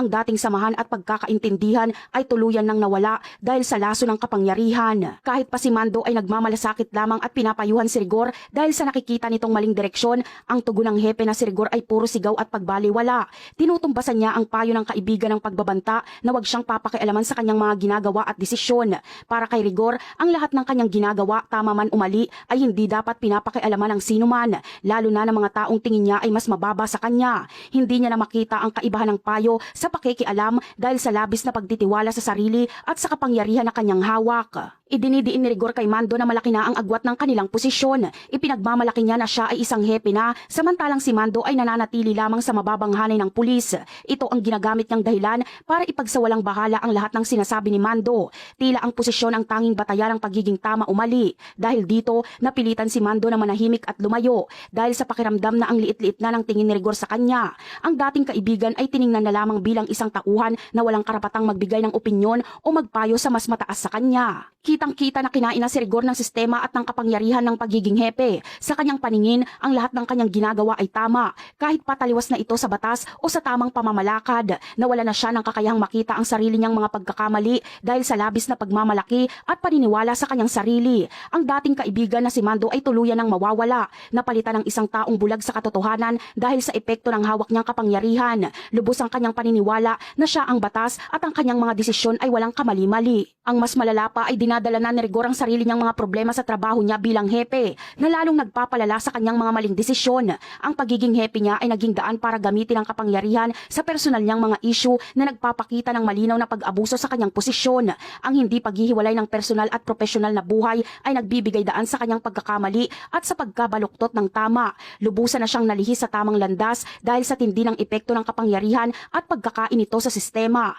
ang dating samahan at pagkakaintindihan ay tuluyan nang nawala dahil sa laso ng kapangyarihan. Kahit pa si Mando ay nagmamalasakit lamang at pinapayuhan si Rigor dahil sa nakikita nitong maling direksyon, ang tugon ng hepe na si Rigor ay puro sigaw at pagbaliwala. Tinutumbasan niya ang payo ng kaibigan ng pagbabanta na wag siyang papakialaman sa kanyang mga ginagawa at desisyon. Para kay Rigor, ang lahat ng kanyang ginagawa, tama man umali, ay hindi dapat pinapakialaman ng sino man, lalo na ng mga taong tingin niya ay mas mababa sa kanya. Hindi niya na makita ang kaibahan ng payo sa pakikialam dahil sa labis na pagtitiwala sa sarili at sa kapangyarihan na kanyang hawak. Idinidiin ni Rigor kay Mando na malaki na ang agwat ng kanilang posisyon. Ipinagmamalaki niya na siya ay isang hepe na, samantalang si Mando ay nananatili lamang sa mababang hanay ng pulis. Ito ang ginagamit niyang dahilan para ipagsawalang bahala ang lahat ng sinasabi ni Mando. Tila ang posisyon ang tanging batayan ng pagiging tama umali. Dahil dito, napilitan si Mando na manahimik at lumayo dahil sa pakiramdam na ang liit-liit na ng tingin ni Rigor sa kanya. Ang dating kaibigan ay tiningnan na lamang bilang isang tauhan na walang karapatang magbigay ng opinyon o magpayo sa mas mataas sa kanya. Kitang-kita na kinain na si Rigor ng sistema at ng kapangyarihan ng pagiging hepe. Sa kanyang paningin, ang lahat ng kanyang ginagawa ay tama, kahit pataliwas na ito sa batas o sa tamang pamamalakad. Nawala na siya ng kakayahang makita ang sarili niyang mga pagkakamali dahil sa labis na pagmamalaki at paniniwala sa kanyang sarili. Ang dating kaibigan na si Mando ay tuluyan ng mawawala, napalitan ng isang taong bulag sa katotohanan dahil sa epekto ng hawak niyang kapangyarihan. Lubos ang kanyang paniniwala na siya ang batas at ang kanyang mga desisyon ay walang kamali-mali. Ang mas malala pa ay dinadala na ni Rigor ang sarili niyang mga problema sa trabaho niya bilang hepe, na lalong nagpapalala sa kanyang mga maling desisyon. Ang pagiging hepe niya ay naging daan para gamitin ang kapangyarihan sa personal niyang mga issue na nagpapakita ng malinaw na pag-abuso sa kanyang posisyon. Ang hindi paghihiwalay ng personal at profesional na buhay ay nagbibigay daan sa kanyang pagkakamali at sa pagkabaluktot ng tama. Lubusan na siyang nalihis sa tamang landas dahil sa tindi ng epekto ng kapangyarihan at pagkakain nito sa sistema.